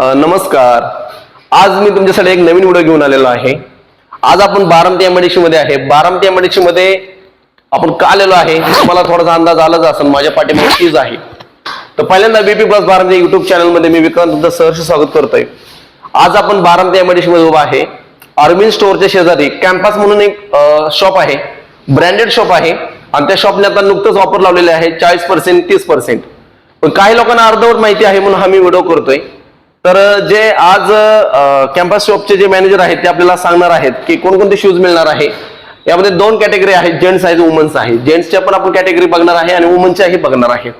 नमस्कार. आज मी तुमच्यासाठी एक नवीन व्हिडिओ घेऊन आलेलो आहे. आज आपण बारामती एमआयडीसी मध्ये आहे. बारामती एमआयडीसी मध्ये आपण का आलेलो आहे? हे तुम्हाला थोडासा अंदाज आलाच असेल. माझ्या पाठीमागे चीज आहे. तर पहिल्यांदा बीपी प्लस बारामती युट्यूब चॅनलमध्ये मी विक्रांत तुमचं सहर्ष स्वागत करतोय. आज आपण बारामती एमआयडीसी मध्ये उभा आहे. अरविंद स्टोअरच्या शेजारी कॅम्पस म्हणून एक शॉप आहे. ब्रँडेड शॉप आहे. आणि त्या शॉपने आता नुकतंच ऑफर लावलेले आहे. चाळीस पर्सेंट तीस पर्सेंट पण काही लोकांना अर्धवट माहिती आहे म्हणून हा मी व्हिडिओ करतोय. तर जे आज कॅम्पस शॉपचे जे मॅनेजर आहेत ते आपल्याला सांगणार आहेत की कोणकोणते शूज मिळणार आहे. यामध्ये दोन कॅटेगरी आहेत जेंट्स आहेत वुमन्स आहे. जेंट्सच्या पण आपण कॅटेगरी बघणार आहे आणि वुमनच्याही बघणार आहे.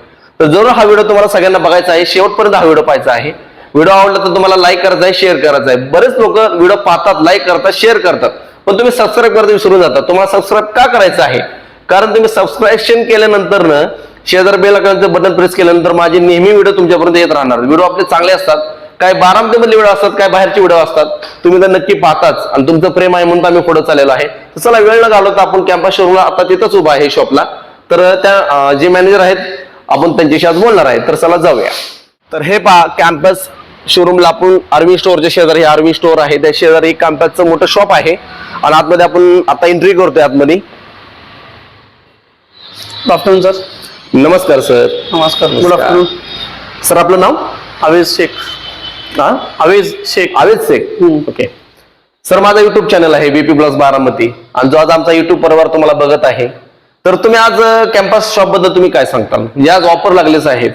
तर जरूर हा व्हिडिओ तुम्हाला सगळ्यांना बघायचा आहे. शेवटपर्यंत हा व्हिडिओ पाहायचा आहे. व्हिडिओ आवडला तर तुम्हाला लाईक करायचा आहे शेअर करायचा आहे. बरेच लोक व्हिडिओ पाहतात लाईक करतात शेअर करतात. पण तुम्ही सबस्क्राईब करता विसरून जातात तुम्हाला सबस्क्राईब का करायचं आहे? कारण तुम्ही सबस्क्रिप्शन केल्यानंतर ना शेजार बेल आयकॉनचं बटन प्रेस केल्यानंतर माझे नेहमी व्हिडिओ तुमच्यापर्यंत येत राहणार. व्हिडिओ आपले चांगले असतात. काय बारामतीमधले व्हिडिओ असतात काय बाहेरचे व्हिडिओ असतात तुम्ही तर नक्की पाहताच. आणि तुमचं प्रेम आहे म्हणून आम्ही पुढे चाललेलो आहे. तर चला वेळ न घालवता आपण कॅम्पस शोरूमला आता तिथंच उभा आहे शॉपला तर त्या जे मॅनेजर आहेत आपण त्यांच्याशी आज बोलणार आहे. तर चला जाऊया. तर हे पहा कॅम्पस शोरूमला आपण आर्मी स्टोअरच्या शेजारी आर्मी स्टोअर आहे त्या शेजारी कॅम्पसचं मोठं शॉप आहे. आणि आतमध्ये आपण आता एंट्री करतोय आतमध्ये. गुड आफ्टरनून सर नमस्कार सर नमस्कार. गुड. आफ्टरनून सर आपलं नाव? आवेज शेख हा? आवेज शेख. आवेद शेख. ओके. सर माझा युट्यूब चॅनल आहे बीपी प्लस बारामती. आणि जो आज आमचा युट्यूब परिवार तुम्हाला बघत आहे. तर तुम्ही आज कॅम्पस शॉपबद्दल तुम्ही काय सांगताल? जे आज ऑफर लागलेच आहेत.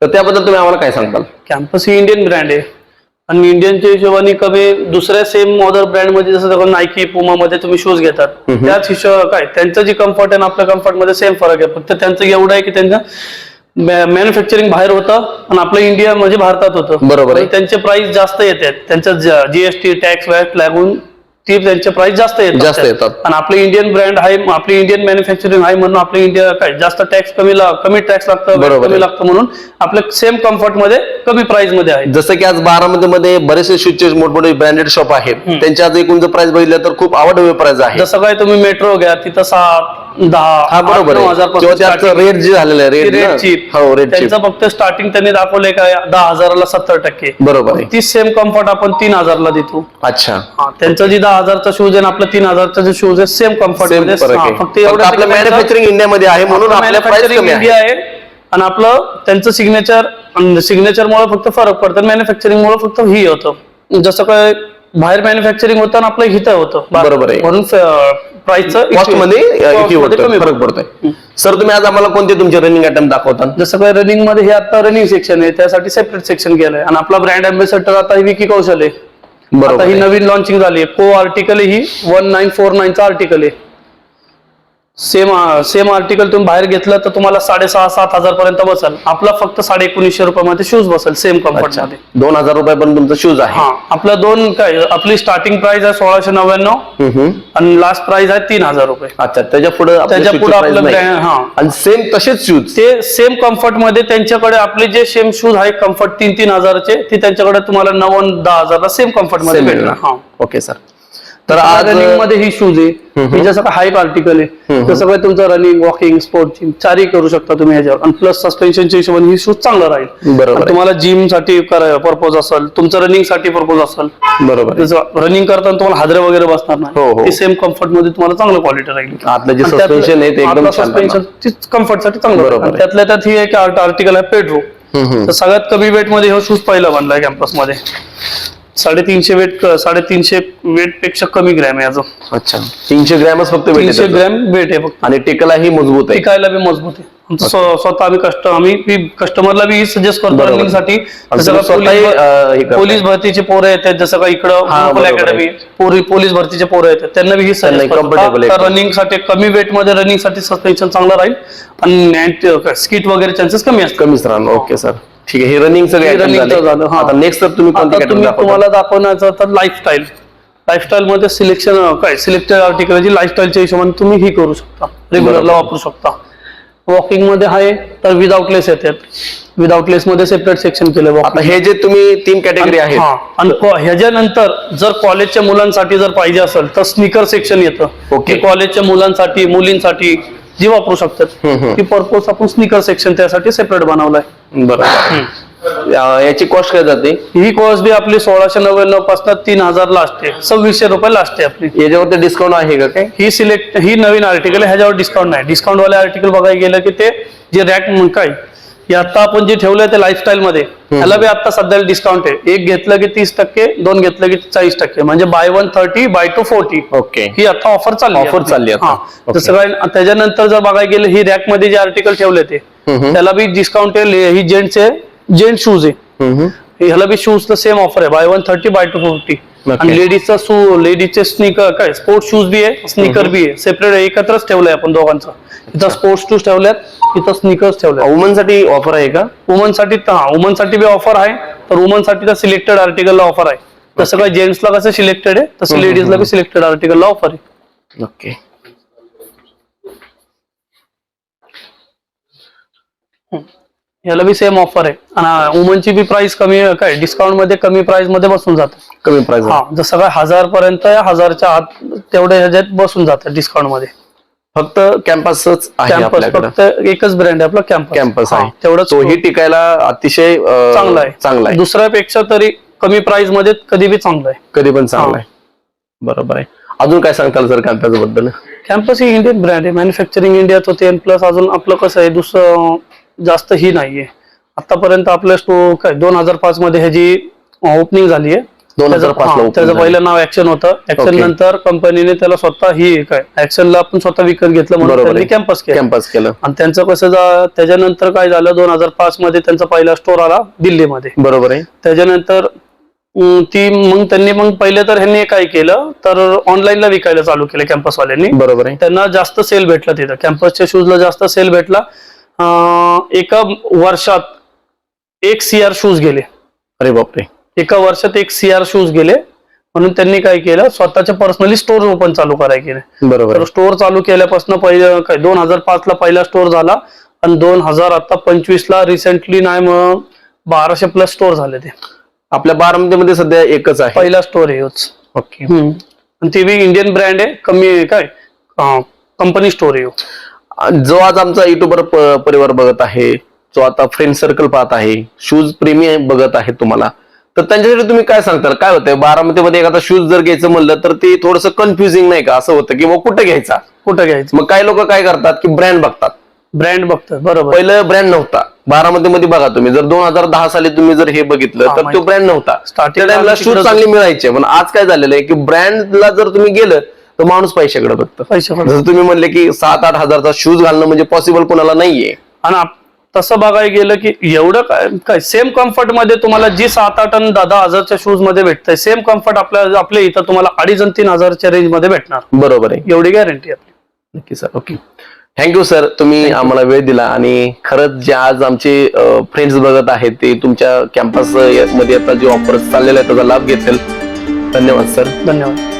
तर त्याबद्दल तुम्ही आम्हाला काय सांगताल? कॅम्पस ही इंडियन ब्रँड आहे. आणि इंडियनच्या हिशोबाने कमी दुसऱ्या सेम अदर ब्रँडमध्ये जसं नायकी पुमा मध्ये तुम्ही शूज घेतात. त्याच हिशोब काय? त्यांचं जे कम्फर्ट आहे आपल्या कम्फर्टमध्ये सेम फरक आहे. फक्त त्यांचं एवढं आहे की त्यांचं मॅन्युफॅक्चरिंग बाहेर होतं आणि आपलं इंडिया म्हणजे भारतात होतं. बरोबर आहे. त्यांचे प्राइस जास्त येतात. त्यांचं जीएसटी टॅक्स वॅट लागून ती त्यांचे प्राइस जास्त येतात. जास्त येतात. आणि आपले इंडियन ब्रँड आहे आपली इंडियन मॅन्युफॅक्चरिंग आहे म्हणून आपल्या इंडिया काय जास्त टॅक्स कमी ला- कमी टॅक्स लागतं बरोबर कमी. लागतं म्हणून आपलं सेम कम्फर्टमध्ये कमी प्राइसमध्ये आहे. जसं की आज बारामती मध्ये बरेचसे शूजचे मोठमोठे ब्रँडेड शॉप आहेत. त्यांच्या आज एकूण जर प्राइस बघितलं तर खूप आवडवे प्राइस आहे. जसं काय तुम्ही मेट्रो घ्या तिथं सात दहा बरोबर रेट जे झालेलं आहे रेट चीप हो रेट त्यांचं फक्त स्टार्टिंग त्यांनी दाखवलंय काय दहा हजाराला सत्तर टक्के. बरोबर तीच सेम कम्फर्ट आपण तीन हजारला देतो. अच्छा. त्यांचं जे दहा हजारचा शूज आहे आपलं तीन हजारचा जे शूज आहे सेम कम्फर्ट फक्त एवढं आपलं मॅन्युफॅक्चरिंग इंडियामध्ये आहे म्हणून मॅन्युफॅक्चरिंग इंडिया आहे. आणि आपलं त्यांचं सिग्नेचर सिग्नेचर मुळे फक्त फरक पडतं मॅन्युफॅक्चरिंग मुळे फक्त ही होतं. जसं काय बाहेर मॅन्युफॅक्चरिंग होतं आणि आपलं हिथं होतं. बरोबर आहे. म्हणून प्राइसचं फरक पडतोय. सर तुम्ही आज आम्हाला कोणते तुमचे रनिंग आयटम दाखवतात जसं काय रनिंगमध्ये हे आता रनिंग सेक्शन आहे त्यासाठी सेपरेट सेक्शन केलंय. आणि आपला ब्रँड अँबॅसेडर आता ही विकी कौशल आहे. बरोबर ही. नवीन लॉन्चिंग झाली आहे. को आर्टिकल ही वन नाईन फोर नाईनचा आर्टिकल आहे. सेम सेम आर्टिकल तुम्ही बाहेर घेतलं तर तुम्हाला साडेसहा सात हजार पर्यंत बसेल. आपला फक्त साडे एकोणीसशे रुपयामध्ये शूज बसेल सेम कम्फर्टमध्ये. दोन हजार रुपयापर्यंत तुमचा शूज आहे. हा आपलं दोन काय आपली स्टार्टिंग प्राइस आहे सोळाशे नव्याण्णव. आणि लास्ट प्राइस आहे तीन हजार रुपये. अच्छा त्याच्या पुढे त्याच्या पुढे आपलं हा. आणि सेम तसेच शूज ते सेम कम्फर्टमध्ये त्यांच्याकडे आपले जे सेम शूज आहे कम्फर्ट तीन तीन हजारचे ते त्यांच्याकडे तुम्हाला नव्वद दहा हजारला सेम कम्फर्टमध्ये भेटणार. हा. ओके सर तर आज रनिंगमध्ये ही शूज आहे. हे जसं काय हाईप आर्टिकल आहे जसं काय तुमचं रनिंग वॉकिंग स्पोर्ट चारही करू शकता तुम्ही ह्याच्यावर. आणि प्लस सस्पेन्शनच्या हिशोबाने ही शूज चांगलं राहील. बरोबर तुम्हाला जिमसाठी पर्पज असेल तुमचं रनिंगसाठी पर्पज असेल. बरोबर रनिंग करताना तुम्हाला हादरे वगैरे बसणार हो, हो. नाही ते सेम कम्फर्टमध्ये तुम्हाला चांगलं क्वालिटी राहील. आतलं जे suspension आहे ते एकदम सस्पेन्शन कम्फर्टसाठी चांगलं बरोबर त्यातल्या त्यात ही एक आर्टिकल आहे. तर सगळ्यात कमी वेटमध्ये हा शूज पहिला बनलाय कॅम्पसमध्ये. साडेतीनशे वेट साडेतीनशे वेटपेक्षा कमी ग्रॅम आहे याचं अच्छा. तीनशे ग्रॅमच फक्त तीनशे आहे त्याचं. ग्रॅम वेट आहे फक्त. आणि टिकला ही मजबूत आहे. टिकायला बी मजबूत आहे. आमचं स्व- स्वतः आम्ही कस्ट आम्ही कस्टमरला बी सजेस्ट करतो बरोबर. रनिंगसाठी आणि जसं तुम्ही का स्वतःही, पोलीस अं, हे भरतीचे पोरं येतात जसं का इकडं बरोबर. अकॅडमी पोलीस भरतीचे पोरं येतात. त्यांना बी ही comfortable आहे. रनिंगसाठी कमी वेटमध्ये रनिंगसाठी सस्पेन्शन चांगलं राहील. आणि स्किट वगैरे चान्सेस कमी असतात. कमीच राहणार. ओके सर ठीक आहे हे रनिंग सगळे झाले. हा. आता नेक्स्ट तर तुम्ही आता तुम्ही? तुम्हाला दाखवण्याचं तर लाईफस्टाईल लाईफस्टाईल मध्ये सिलेक्शन काय सिलेक्टेड आर्टिकल लाईफस्टाईलच्या हिशोबाने तुम्ही ही करू शकता रेग्युलरला वापरू शकता वॉकिंगमध्ये आहे तर विदाउट लेस येतात विदाउट लेस मध्ये सेपरेट सेक्शन केलं आता हे जे तुम्ही तीन कॅटेगरी आहेत हा. आणि को- ह्याच्यानंतर जर कॉलेजच्या मुलांसाठी जर पाहिजे असेल तर स्निकर सेक्शन येतं Okay. की कॉलेजच्या मुलांसाठी मुलींसाठी जी वापरू शकतात हम्म, हम्म. ती पर्पज आपण स्निकर सेक्शन त्यासाठी सेपरेट बनवलाय अं, याची कॉस्ट काय जाते? ही कॉस्ट बी आपली सोळाशे नव्याण्णवपासून तीन हजार लास्ट आहे. सव्वीसशे रुपये लास्ट आहे आपली. याच्यावरती डिस्काउंट आहे का काय? ही सिलेक्ट ही नवीन आर्टिकल आहे ह्याच्यावर डिस्काउंट नाही. डिस्काउंट वाले आर्टिकल बघायला गेलं की ते जे रॅक काय हे आता आपण जे ठेवलंय ते लाईफस्टाईल मध्ये त्याला बी आता सध्याला डिस्काउंट आहे. एक घेतलं की तीस टक्के दोन घेतलं की चाळीस टक्के. म्हणजे buy one thirty buy two forty okay ही आता ऑफर चालली Offer आपली. चालली आहे आता. Okay. जसं काय त्याच्यानंतर जर बघायला गेलं ही रॅकमध्ये जे आर्टिकल ठेवले ते त्याला बी डिस्काउंट आहे ही जेंट्स आहे जेंट शूज आहे. ह्याला बी शूज सेम ऑफर आहे. Buy one thirty buy two forty Okay. आणि लेडीजचा शू लेडीजचे स्निकर काय स्पोर्ट्स शूज बी आहे स्निकर बी आहे. सेपरेट एकत्रच ठेवलंय आपण दोघांचं. इथं स्पोर्ट्स शूज ठेवल्यात इथं स्निकर्स ठेवल्यात. वुमनसाठी ऑफर आहे का? वुमनसाठी हा वुमनसाठी बी ऑफर आहे तर वुमनसाठी तर सिलेक्टेड आर्टिकलला ऑफर आहे. तसं काय जेंट्सला कसं सिलेक्टेड आहे? तसं लेडीजला बी सिलेक्टेड आर्टिकलला ऑफर आहे. ओके ह्याला बी सेम ऑफर आहे. आणि वुमनची बी प्राइस कमी काय डिस्काउंटमध्ये कमी प्राइसमध्ये बसून जातं. कमी प्राइस हा जसं काय हजार पर्यंत हजारच्या आत तेवढ्या ह्याच्यात बसून जातं डिस्काउंटमध्ये. फक्त कॅम्पसच कॅम्पस फक्त एकच ब्रँड आहे आपला कॅम्पस कॅम्पस आहे. तेवढं तोही टिकायला अतिशय चांगला आहे. चांगला आहे. दुसऱ्यापेक्षा तरी कमी प्राइसमध्ये कधी बी चांगलं आहे. कधी पण चांगला. आहे. बरोबर आहे. अजून काय सांगताल सर कॅम्पसबद्दल? कॅम्पस ही इंडियन ब्रँड आहे. मॅन्युफॅक्चरिंग इंडियाच होते प्लस अजून आपलं कसं आहे? दुसरं जास्त ही नाहीये. आतापर्यंत काय दोन हजार पाच मध्ये ह्याची ओपनिंग झाली आहे 2005 ला त्याचं- हा, opening त्याचं. पहिलं नाव ऍक्शन होतं. ऍक्शन. नंतर कंपनीने त्याला स्वतः ही काय ऍक्शनला आपण स्वतः विकत घेतलं म्हणून त्यांनी. कॅम्पस केलं. कॅम्पस केलं. आणि त्यांचं कसं जा- त्याच्यानंतर काय झालं दोन हजार पाच मध्ये त्यांचा पहिला स्टोर आला दिल्लीमध्ये. बरोबर आहे. त्याच्यानंतर ती मग त्यांनी मग पहिले तर ह्यांनी काय केलं तर ऑनलाईनला विकायला चालू केलं कॅम्पसवाल्यांनी बरोबर आहे. त्यांना जास्त सेल भेटला तिथं. कॅम्पसच्या शूजला जास्त सेल भेटला. एका वर्षात एक सी आर शूज गेले. अरे बापरे. एका वर्षात एक सी आर शूज गेले. म्हणून त्यांनी काय केलं? स्वतःचे पर्सनली स्टोर ओपन चालू करायला केले. बरोबर. स्टोर चालू केल्यापासून पहिलं काय दोन हजार पाच ला पहिला स्टोर झाला आणि दोन हजार आता पंचवीस ला रिसेंटली नाही मग बाराशे प्लस स्टोर झाले ते. आपल्या बारामतीमध्ये सध्या एकच आहे. पहिला स्टोर. ओके. आणि ते बी इंडियन ब्रँड आहे कमी आहे काय? कंपनी स्टोर आहे. जो आज आमचा युट्यूबर परिवार बघत आहे जो आता फ्रेंड सर्कल पाहत आहे शूज प्रेमी बघत आहे तुम्हाला. तर त्यांच्यासाठी तुम्ही काय सांगताल? काय होतंय? बारामतीमध्ये एखादा शूज जर घ्यायचं म्हणलं तर ते थोडंसं कन्फ्युजिंग नाही का? असं होतं की मग कुठं घ्यायचा? कुठं घ्यायचं? मग काही लोक काय करतात की ब्रँड बघतात. ब्रँड बघतात बरोबर. पहिलं ब्रँड नव्हता. बारामतीमध्ये बघा तुम्ही जर दोन हजार दहा साली तुम्ही जर हे बघितलं तर तो. ब्रँड नव्हता. ला शूज चांगले मिळायचे पण आज काय झालेलं आहे की ब्रँडला जर तुम्ही गेलं तर माणूस पैशाकडे बघतं. जसं तुम्ही म्हणले की सात आठ हजारचा शूज घालणं म्हणजे पॉसिबल कोणाला नाहीये. आणि आप- तसं बघायला गेलं की एवढं काय काय सेम कम्फर्टमध्ये तुम्हाला जी सात आठ आणि दहा दहा हजारच्या शूजमध्ये भेटतंय सेम कम्फर्ट आपल्या आपल्या इथं तुम्हाला अडीच आणि तीन हजारच्या रेंजमध्ये भेटणार. बरोबर आहे. एवढी गॅरंटी आपली. नक्की सर ओके थँक्यू सर तुम्ही आम्हाला वेळ दिला आणि खरंच जे आज आमचे फ्रेंड्स बघत आहेत ते तुमच्या कॅम्पसमध्ये आता जे ऑफर्स चाललेले आहेत त्याचा लाभ घेतील. धन्यवाद सर धन्यवाद.